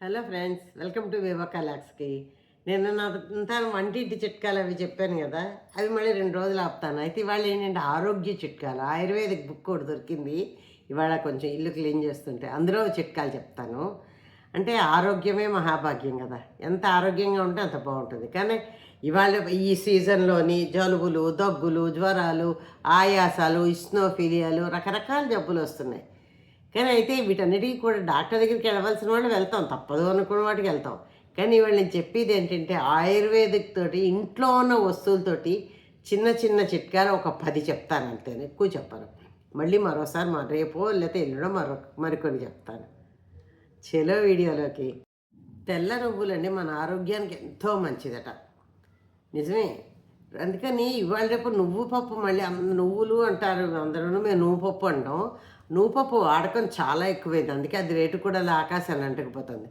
Hello friends welcome to వివకాలాక్స్కి నేను నా వంటింటి చిట్కాలు అవి చెప్పాను కదా అవి మళ్ళీ రెండు రోజులు ఆపుతాను. అయితే ఇవాళ ఏంటంటే ఆరోగ్య చిట్కాలు ఆయుర్వేదిక్ బుక్ ఒకటి దొరికింది. ఇవాళ కొంచెం ఇల్లు క్లీన్ చేస్తుంటే అందులో చిట్కాలు చెప్తాను. అంటే ఆరోగ్యమే మహాభాగ్యం కదా ఎంత ఆరోగ్యంగా ఉంటే అంత బాగుంటుంది. కానీ ఇవాళ ఈ సీజన్లోని జలుబులు దగ్గులు జ్వరాలు ఆయాసాలు ఇస్నోఫీలియాలు రకరకాల జబ్బులు వస్తున్నాయి. కానీ అయితే వీటన్నిటికీ కూడా డాక్టర్ దగ్గరికి వెళ్ళవలసిన వాళ్ళు వెళ్తాం. తప్పదు అనుకున్న వాటికి వెళ్తాం. కానీ ఇవాళ నేను చెప్పేది ఏంటంటే ఆయుర్వేదిక్ తోటి ఇంట్లో ఉన్న వస్తువులతోటి చిన్న చిన్న చిట్కాలు ఒక పది చెప్తాను అంతే ఎక్కువ చెప్పను. మళ్ళీ మరోసారి మా రేపో లేకపోతే ఎల్లుడో మరో మరికొన్ని చెప్తాను. చెలో వీడియోలోకి. తెల్ల నువ్వులండి మన ఆరోగ్యానికి ఎంతో మంచిదట. నిజమే. అందుకని ఇవాళ రేపు నువ్వు పప్పు మళ్ళీ నువ్వులు అంటారు. అందరూ మేము నువ్వు పప్పు అంటాం. నువ్వు పప్పు వాడకం చాలా ఎక్కువైంది. అందుకే అది రేటు కూడా అలా ఆకాశాన్ని అంటుకుపోతుంది.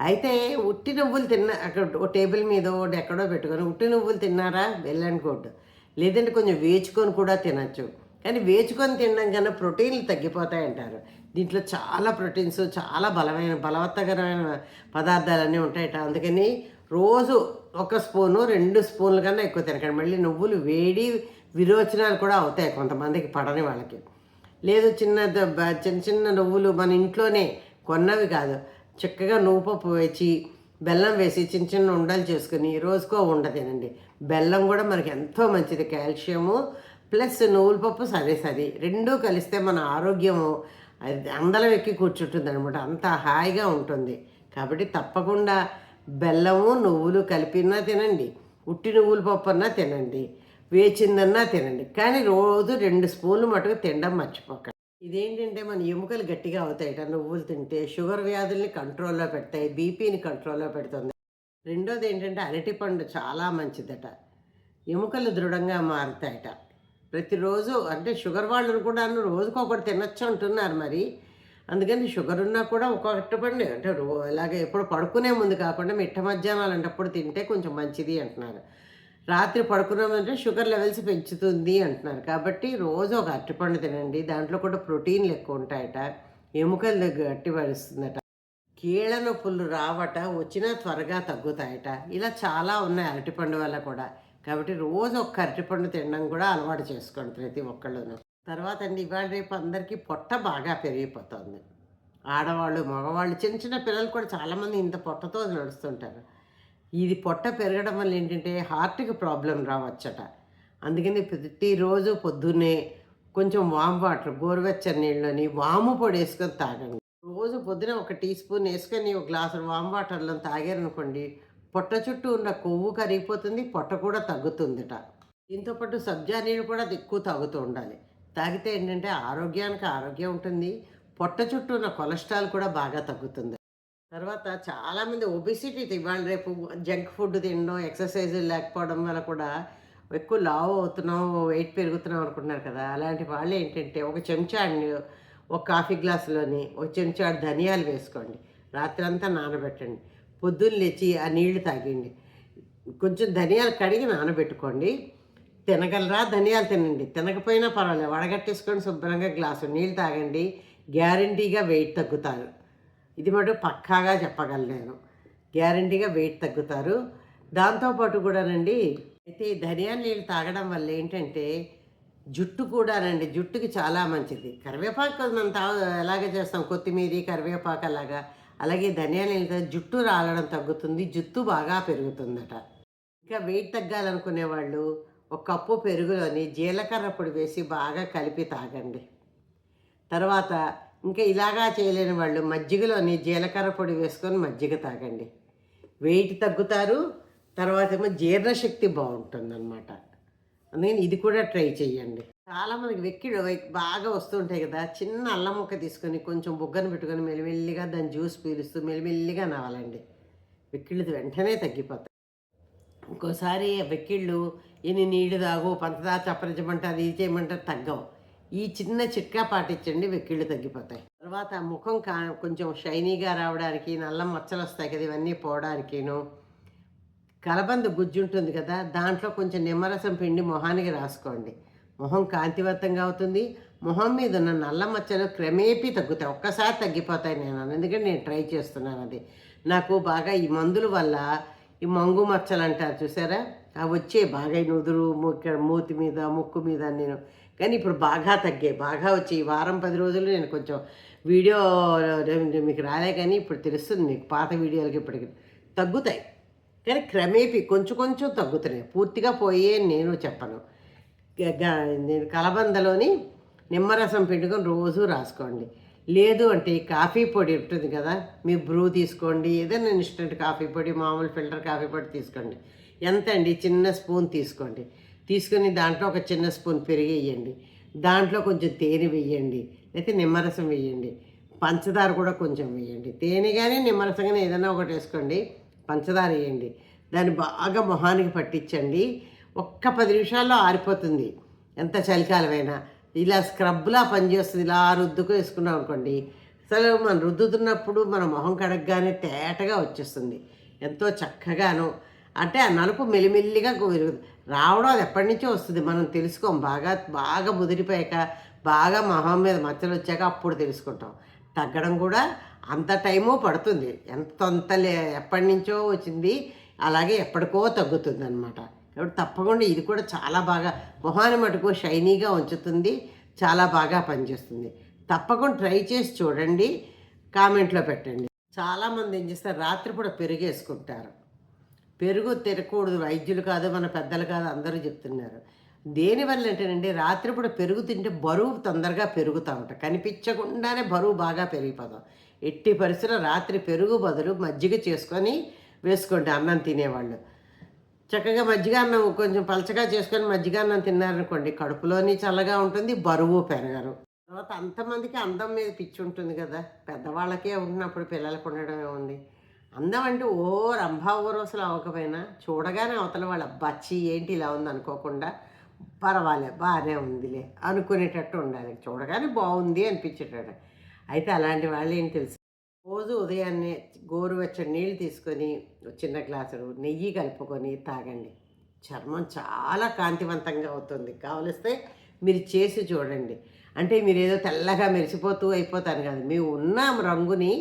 అయితే ఉట్టి నువ్వులు తిన్న అక్కడ ఓ టేబుల్ మీద ఒకటి ఎక్కడో పెట్టుకొని ఉట్టి నువ్వులు తిన్నారా? వెళ్ళండి లేదంటే కొంచెం వేచుకొని కూడా తినచ్చు. కానీ వేచుకొని తినడం కన్నా ప్రోటీన్లు తగ్గిపోతాయి అంటారు దీంట్లో చాలా ప్రోటీన్స్ చాలా బలమైన బలవత్తకరమైన పదార్థాలన్నీ ఉంటాయట. అందుకని రోజు ఒక స్పూను రెండు స్పూన్ల కన్నా ఎక్కువ తినకండి. మళ్ళీ నువ్వులు వేడి విరోచనాలు కూడా అవుతాయి కొంతమందికి పడని వాళ్ళకి. లేదు చిన్న చిన్న చిన్న నువ్వులు మన ఇంట్లోనే కొన్నవి కాదు. చక్కగా నువ్వు పప్పు వేసి బెల్లం వేసి చిన్న చిన్న ఉండలు చేసుకుని రోజుకో ఉండ తినండి బెల్లం కూడా మనకి ఎంతో మంచిది కాల్షియము ప్లస్ నువ్వుల పప్పు సరే సరి. రెండూ కలిస్తే మన ఆరోగ్యము అది అందలం ఎక్కి కూర్చుంటుంది అనమాట అంత హాయిగా ఉంటుంది. కాబట్టి తప్పకుండా బెల్లము నువ్వులు కలిపినా తినండి. ఉట్టి నువ్వుల పప్పు అన్నా తినండి. వేచిందన్నా తినండి. కానీ రోజు రెండు స్పూన్లు మటుకు తినడం మర్చిపోకండి. ఇదేంటంటే మన ఎముకలు గట్టిగా అవుతాయి నువ్వులు తింటే షుగర్ వ్యాధుల్ని కంట్రోల్లో పెడతాయి. బీపీని కంట్రోల్లో పెడుతుంది. రెండోది ఏంటంటే అరటిపండు చాలా మంచిదట. ఎముకలు దృఢంగా మారుతాయట. ప్రతిరోజు అంటే షుగర్ వాళ్ళను కూడా రోజుకొకటి తినొచ్చు అంటున్నారు మరి. అందుకని షుగర్ ఉన్నా కూడా ఒక్కొక్కటి పండు అంటే రో- ఎప్పుడు పడుకునే ముందు కాకుండా మిట్ట మధ్యాహ్నం అలాంటప్పుడు తింటే కొంచెం మంచిది అంటున్నారు. రాత్రి పడుకున్నామంటే షుగర్ లెవెల్స్ పెంచుతుంది అంటున్నారు. కాబట్టి రోజు ఒక అరటిపండు తినండి. దాంట్లో కూడా ప్రోటీన్లు ఎక్కువ ఉంటాయట. ఎముకలు గట్టి పరుస్తుందట. కీళ్ళ నొప్పులు రావట వచ్చినా త్వరగా తగ్గుతాయట. ఇలా చాలా ఉన్నాయి అరటిపండు వల్ల కూడా. కాబట్టి రోజు ఒక్క అరటిపండు తినడం కూడా అలవాటు చేసుకోండి ప్రతి ఒక్కళ్ళును. తర్వాత అండి ఇవాళ రేపు అందరికీ పొట్ట బాగా పెరిగిపోతుంది. ఆడవాళ్ళు మగవాళ్ళు చిన్న చిన్న పిల్లలు కూడా చాలామంది ఇంత పొట్టతో నడుస్తుంటారు. ఇది పొట్ట పెరగడం వల్ల ఏంటంటే హార్ట్కి ప్రాబ్లం రావచ్చట. అందుకని ప్రతిరోజు పొద్దున్నే కొంచెం వామ్ వాటర్ గోరువెచ్చని నీళ్ళని వాము పొడి వేసుకొని తాగండి. రోజు పొద్దున ఒక టీ స్పూన్ వేసుకొని ఒక గ్లాసు వామ్ వాటర్లో తాగారనుకోండి పొట్ట చుట్టూ ఉన్న కొవ్వు కరిగిపోతుంది పొట్ట కూడా తగ్గుతుందిట. దీంతో పాటు సబ్జా నీళ్ళు కూడా ఎక్కువ తాగుతూ ఉండాలి. తాగితే ఏంటంటే ఆరోగ్యానికి ఆరోగ్యం ఉంటుంది పొట్ట చుట్టూ ఉన్న కొలెస్ట్రాల్ కూడా బాగా తగ్గుతుంది. తర్వాత చాలామంది ఒబిసిటీ ఇవాళ రేపు జంక్ ఫుడ్ తినడం ఎక్సర్సైజ్ లేకపోవడం వల్ల కూడా ఎక్కువ లావు అవుతున్నాం వెయిట్ పెరుగుతున్నాం అనుకుంటున్నారు కదా. అలాంటి వాళ్ళు ఏంటంటే ఒక చెంచాడిని ఒక కాఫీ గ్లాసులోని ఒక చెంచాడు ధనియాలు వేసుకోండి. రాత్రంతా నానబెట్టండి. పొద్దున్న లేచి ఆ నీళ్ళు తాగండి. కొంచెం ధనియాలు కడిగి నానబెట్టుకోండి. తినగలరా? ధనియాలు తినండి. తినకపోయినా పర్వాలేదు. వడగట్టేసుకొని శుభ్రంగా గ్లాసు నీళ్ళు తాగండి. గ్యారంటీగా వెయిట్ తగ్గుతారు. ఇది మటు పక్కాగా చెప్పగలను నేను. గ్యారంటీగా వెయిట్ తగ్గుతారు. దాంతోపాటు కూడానండి అయితే ధనియా నీళ్ళు తాగడం వల్ల ఏంటంటే జుట్టు కూడానండి జుట్టుకి చాలా మంచిది. కరివేపాకు మనం తా ఎలాగ చేస్తాం? కొత్తిమీర కరివేపాకు అలాగా. అలాగే ధనియా నీళ్ళతో జుట్టు రాలడం తగ్గుతుంది జుట్టు బాగా పెరుగుతుందట. ఇంకా వెయిట్ తగ్గాలనుకునే వాళ్ళు ఒక కప్పు పెరుగులోని జీలకర్ర పొడి వేసి బాగా కలిపి తాగండి. తర్వాత ఇంకా ఇలాగా చేయలేని వాళ్ళు మజ్జిగలోని జీలకర్ర పొడి వేసుకొని మజ్జిగ తాగండి. వెయిట్ తగ్గుతారు తర్వాత ఏమో జీర్ణశక్తి బాగుంటుంది అనమాట అందుకని ఇది కూడా ట్రై చేయండి చాలా మనకి వెక్కిడు బాగా వస్తుంటాయి కదా చిన్న అల్లం ముక్క తీసుకొని కొంచెం బుగ్గను పెట్టుకొని మెల్లిమెల్లిగా దాని జ్యూస్ పీలుస్తూ మెల్లిమెల్లిగా నవ్వాలండి. వెక్కిళ్ళు వెంటనే తగ్గిపోతాయి. ఇంకోసారి వెక్కిళ్ళు ఎన్ని నీళ్ళు తాగు పంచదార చప్పరించమంటారు ఇది చేయమంటారు తగ్గవు. ఈ చిన్న చిట్కా పాటించండి వెక్కిళ్ళు తగ్గిపోతాయి. తర్వాత ముఖం కా కొంచెం షైనీగా రావడానికి నల్ల మచ్చలు వస్తాయి కదా ఇవన్నీ పోవడానికిను. కలబంద గుజ్జు ఉంటుంది కదా దాంట్లో కొంచెం నిమ్మరసం పిండి మొహానికి రాసుకోండి. మొహం కాంతివంతంగా అవుతుంది. మొహం మీద ఉన్న నల్ల మచ్చలు క్రమేపీ తగ్గుతాయి. ఒక్కసారి తగ్గిపోతాయి నేను ఎందుకంటే నేను ట్రై చేస్తున్నాను అది. నాకు బాగా ఈ మందుల వల్ల ఈ మంగు మచ్చలు అంటారు చూసారా? అవి వచ్చే బాగా నుదురు ఇక్కడ మూతి మీద ముక్కు మీద నేను కానీ ఇప్పుడు బాగా తగ్గాయి బాగా వచ్చి ఈ వారం పది రోజులు నేను కొంచెం వీడియో మీకు రాలే కానీ ఇప్పుడు తెలుస్తుంది మీకు పాత వీడియోలకి ఇప్పటికి. తగ్గుతాయి. కానీ క్రమేపీ కొంచెం కొంచెం తగ్గుతున్నాయి. పూర్తిగా పోయే నేను చెప్పను. నేను కలబందలోని నిమ్మరసం పిండుకొని రోజు రాసుకోండి. లేదు అంటే ఈ కాఫీ పొడి ఉంటుంది కదా మీ బ్రూ తీసుకోండి. ఏదైనా ఇన్స్టెంట్ కాఫీ పొడి మామూలు ఫిల్టర్ కాఫీ పొడి తీసుకోండి. ఎంత అండి? చిన్న స్పూన్ తీసుకోండి. తీసుకుని దాంట్లో ఒక చిన్న స్పూన్ పెరుగు వేయండి. దాంట్లో కొంచెం తేనె వేయండి. లేకపోతే నిమ్మరసం వేయండి. పంచదార కూడా కొంచెం వేయండి. తేనె కానీ నిమ్మరసం కానీ ఏదైనా ఒకటి వేసుకోండి. పంచదార వేయండి. దాన్ని బాగా మొహానికి పట్టించండి. ఒక్క పది నిమిషాల్లో ఆరిపోతుంది. ఎంత చలికాలమైనా. ఇలా స్క్రబ్లా పనిచేస్తుంది ఇలా రుద్దుకు వేసుకున్నాం అనుకోండి. అసలు మనం రుద్దుతున్నప్పుడు మన మొహం కడగగానే తేటగా వచ్చేస్తుంది. ఎంతో చక్కగాను. అంటే ఆ నలుపు మెల్లిమెల్లిగా పెరుగుతుంది రావడం అది ఎప్పటి నుంచో వస్తుంది. మనం తెలుసుకోం. బాగా బాగా ముదిరిపోయాక బాగా మొహం మీద మచ్చలు వచ్చాక అప్పుడు తెలుసుకుంటాం. తగ్గడం కూడా అంత టైము పడుతుంది. ఎంత అంత లే ఎప్పటి నుంచో వచ్చింది అలాగే ఎప్పటికో తగ్గుతుంది అనమాట కాబట్టి తప్పకుండా ఇది కూడా చాలా బాగా మొహాన్ని మటుకు షైనీగా ఉంచుతుంది చాలా బాగా పనిచేస్తుంది. తప్పకుండా ట్రై చేసి చూడండి కామెంట్లో పెట్టండి. చాలామంది ఏం చేస్తారు? రాత్రిపూట పెరిగేసుకుంటారు. పెరుగు తినకూడదు. వైద్యులు కాదు మన పెద్దలు కాదు అందరూ చెప్తున్నారు. దేనివల్ల అంటేనండి రాత్రిపూట పెరుగు తింటే బరువు తొందరగా పెరుగుతూ ఉంటాం కనిపించకుండానే బరువు బాగా పెరిగిపోతాం. ఎట్టి పరిస్థితుల్లో రాత్రి పెరుగు బదులు మజ్జిగ చేసుకొని వేసుకోండి అన్నం తినేవాళ్ళు. చక్కగా మజ్జిగ అన్నం కొంచెం పలచగా చేసుకొని మజ్జిగ అన్నం తిన్నారనుకోండి కడుపులోని చల్లగా ఉంటుంది బరువు పెరగరు. తర్వాత అంతమందికి అందం మీద పిచ్చి ఉంటుంది కదా. పెద్దవాళ్ళకే ఉన్నప్పుడు పిల్లలకు ఉండడం ఏముంది అందం అంటే ఓ రంభా ఊరోసులు అవ్వకపోయినా చూడగానే అవతల వాళ్ళ బచ్చి ఏంటి ఇలా ఉంది అనుకోకుండా పర్వాలే బాగానే ఉందిలే అనుకునేటట్టు ఉండాలి. చూడగానే బాగుంది అనిపించేటట్టు. అయితే అలాంటి వాళ్ళు ఏం తెలుసు? రోజు ఉదయాన్నే గోరువెచ్చని నీళ్ళు తీసుకొని చిన్న గ్లాసులు నెయ్యి కలుపుకొని తాగండి. చర్మం చాలా కాంతివంతంగా అవుతుంది. కావలిస్తే మీరు చేసి చూడండి. అంటే మీరు ఏదో తెల్లగా మెరిసిపోతూ అయిపోతారు కాదు మీ ఉన్న రంగుని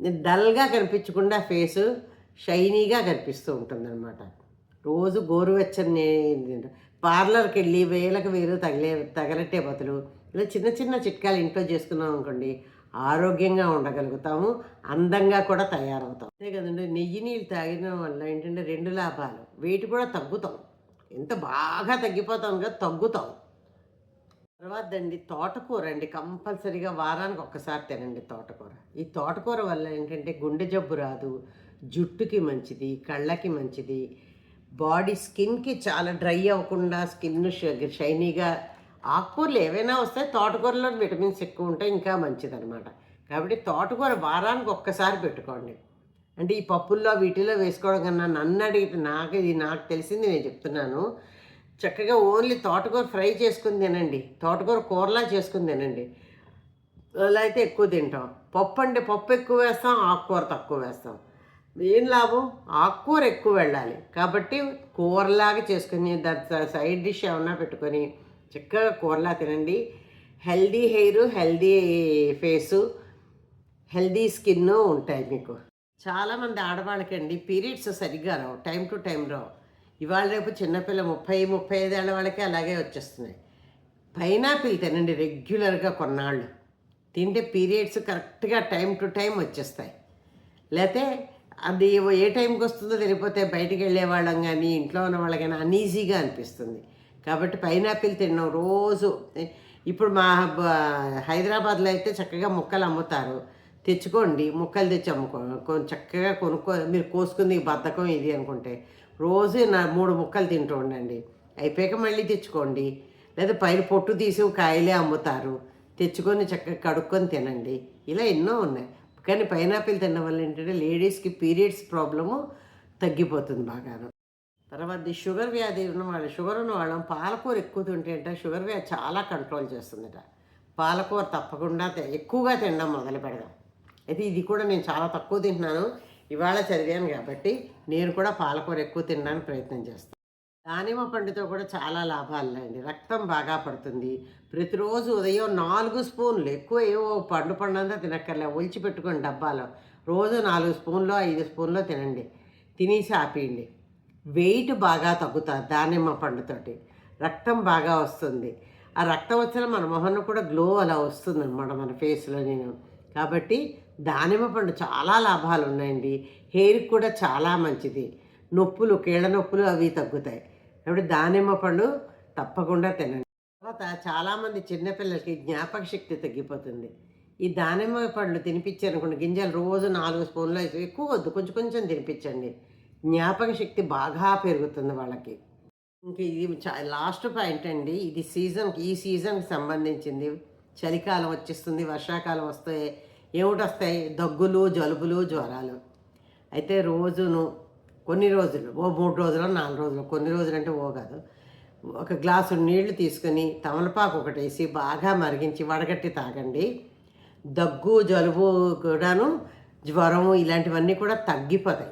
డల్గా కనిపించకుండా ఫేసు షైనీగా కనిపిస్తూ ఉంటుందన్నమాట. రోజు గోరువెచ్చని పార్లర్కి వెళ్ళి వేలకు వేలు తగిలే తగలట్టే బదులు ఇలా చిన్న చిన్న చిట్కాలు ఇంట్లో చేసుకున్నాం అనుకోండి ఆరోగ్యంగా ఉండగలుగుతాము అందంగా కూడా తయారవుతాం. అంతే కదండి నెయ్యి నీళ్ళు తాగిన వల్ల ఏంటంటే రెండు లాభాలు వెయిట్ కూడా తగ్గుతాం. ఎంత బాగా తగ్గిపోతాం కదా తగ్గుతాం. తర్వాత అండి తోటకూర అండి కంపల్సరీగా వారానికి ఒక్కసారి తినండి తోటకూర. ఈ తోటకూర వల్ల ఏంటంటే గుండె జబ్బు రాదు జుట్టుకి మంచిది కళ్ళకి మంచిది బాడీ స్కిన్కి చాలా డ్రై అవ్వకుండా స్కిన్ షైనీగా ఆకుకూరలు ఏవైనా వస్తే తోటకూరలో విటమిన్స్ ఎక్కువ ఉంటాయి ఇంకా మంచిదన్నమాట. కాబట్టి తోటకూర వారానికి ఒక్కసారి పెట్టుకోండి. అంటే ఈ పప్పుల్లో వీటిలో వేసుకోవడం కన్నా నన్ను అడిగితే నాకు ఇది నాకు తెలిసింది నేను చెప్తున్నాను. చక్కగా ఓన్లీ తోటకూర ఫ్రై చేసుకుని తినండి తోటకూర కూరలా చేసుకుని తినండి అలా అయితే ఎక్కువ తింటాం. పప్పు అంటే పప్పు ఎక్కువ వేస్తాం ఆకుకూర తక్కువ వేస్తాం. ఏం లాభం? ఆకుకూర ఎక్కువ వెళ్ళాలి. కాబట్టి కూరలాగా చేసుకుని దాని సైడ్ డిష్ ఏమన్నా పెట్టుకొని చక్కగా కూరలా తినండి. Healthy hair healthy face healthy skin ఉంటాయి మీకు. చాలామంది ఆడవాళ్ళకండి పీరియడ్స్ సరిగ్గా రావు. టైం టు టైం రావు. ఇవాళ రేపు చిన్నపిల్ల ముప్పై ముప్పై ఐదేళ్ళ వాళ్ళకి అలాగే వచ్చేస్తున్నాయి పైనాపిల్ తినండి రెగ్యులర్గా కొన్నాళ్ళు. తింటే పీరియడ్స్ కరెక్ట్గా టైం టు టైం వచ్చేస్తాయి. లేకపోతే అది ఏ టైంకి వస్తుందో తెలియపోతే బయటికి వెళ్ళే వాళ్ళం కానీ ఇంట్లో ఉన్న వాళ్ళకైనా కానీ అన్ఈజీగా అనిపిస్తుంది. కాబట్టి పైనాపిల్ తినడం రోజు. ఇప్పుడు మా హైదరాబాద్లో అయితే చక్కగా ముక్కలు అమ్ముతారు. తెచ్చుకోండి ముక్కలు తెచ్చి అమ్ముకో చక్కగా కొనుక్కో మీరు కోసుకుంది బద్ధకం ఇది అనుకుంటే. రోజు నా మూడు ముక్కలు తింటూ ఉండండి. అయిపోయాక మళ్ళీ తెచ్చుకోండి. లేదా పైన పొట్టు తీసి కాయలే అమ్ముతారు. తెచ్చుకొని చక్కగా కడుక్కొని తినండి. ఇలా ఎన్నో ఉన్నాయి. కానీ పైనాపిల్ తినడం వల్ల ఏంటంటే లేడీస్కి పీరియడ్స్ ప్రాబ్లము తగ్గిపోతుంది బాగాను. తర్వాత షుగర్ వ్యాధి ఉన్న వాళ్ళు షుగర్ ఉన్న వాళ్ళం పాలకూర ఎక్కువ తింటే షుగర్ వ్యాధి చాలా కంట్రోల్ చేస్తుందట. పాలకూర తప్పకుండా ఎక్కువగా తినడం మొదలు పెడదాం అయితే ఇది కూడా నేను చాలా తక్కువ తింటున్నాను. ఇవాళ చదివాను కాబట్టి నేను కూడా పాలకూర ఎక్కువ తినడానికి ప్రయత్నం చేస్తాను దానిమ్మ పండుతో కూడా చాలా లాభాలు అండి రక్తం బాగా పడుతుంది. ప్రతిరోజు ఉదయం నాలుగు స్పూన్లు ఎక్కువ ఏవో పండు పండంతా తినక్కర్లే. ఒలిచి పెట్టుకోండి డబ్బాలో. రోజు నాలుగు స్పూన్లో ఐదు స్పూన్లో తినండి. తినేసి ఆపేయండి. వెయిట్ బాగా తగ్గుతుంది దానిమ్మ పండుతోటి. రక్తం బాగా వస్తుంది. ఆ రక్తం వచ్చిన మన మొహంలో కూడా గ్లో అలా వస్తుంది అనమాట మన ఫేస్లో నేను. కాబట్టి దానిమ్మ పండు చాలా లాభాలు ఉన్నాయండి హెయిర్కి కూడా చాలా మంచిది. నొప్పులు కీళ్ళ నొప్పులు అవి తగ్గుతాయి. కాబట్టి దానిమ్మ పండు తప్పకుండా తినండి. తర్వాత చాలామంది చిన్నపిల్లలకి జ్ఞాపక శక్తి తగ్గిపోతుంది. ఈ దానిమ్మ పండ్లు తినిపించారనుకోండి గింజలు రోజు నాలుగు స్పూన్లు వేసి ఎక్కువ వద్దు కొంచెం కొంచెం తినిపించండి. జ్ఞాపక శక్తి బాగా పెరుగుతుంది వాళ్ళకి. ఇంక ఇది లాస్ట్ పాయింట్ అండి. ఇది సీజన్కి ఈ సీజన్కి సంబంధించింది. చలికాలం వచ్చేస్తుంది వర్షాకాలం వస్తే ఏమిటి వస్తాయి దగ్గులు జలుబులు జ్వరాలు. అయితే రోజును కొన్ని రోజులు ఓ మూడు రోజులు నాలుగు రోజులు కొన్ని రోజులు అంటే ఓ కాదు. ఒక గ్లాసు నీళ్ళు తీసుకొని తమలపాకు ఒకటి వేసి బాగా మరిగించి వడగట్టి తాగండి. దగ్గు జలుబు కూడాను జ్వరము ఇలాంటివన్నీ కూడా తగ్గిపోతాయి.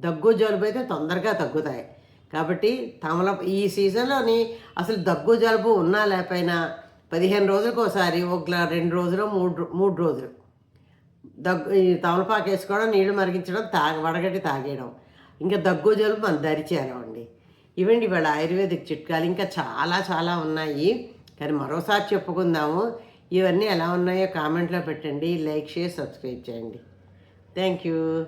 దగ్గు జలుబు అయితే తొందరగా తగ్గుతాయి. కాబట్టి తమల ఈ సీజన్లోని అసలు దగ్గు జలుబు ఉన్నా లేకపోయినా పదిహేను రోజులకు ఒకసారి ఒక గ్లా- రెండు రోజులు మూడు మూడు రోజులు దగ్గు ఈ తమలపాకు వేసుకోవడం నీళ్ళు మరిగించడం తాగ వడగట్టి తాగేయడం. ఇంకా దగ్గు జలుబు మన దరిచేయడం అండి. ఇవండి ఇవాళ ఆయుర్వేదిక్ చిట్కాలు ఇంకా చాలా చాలా ఉన్నాయి. కానీ మరోసారి చెప్పుకుందాము. ఇవన్నీ ఎలా ఉన్నాయో కామెంట్లో పెట్టండి. లైక్ షేర్ సబ్స్క్రైబ్ చేయండి. Thank you.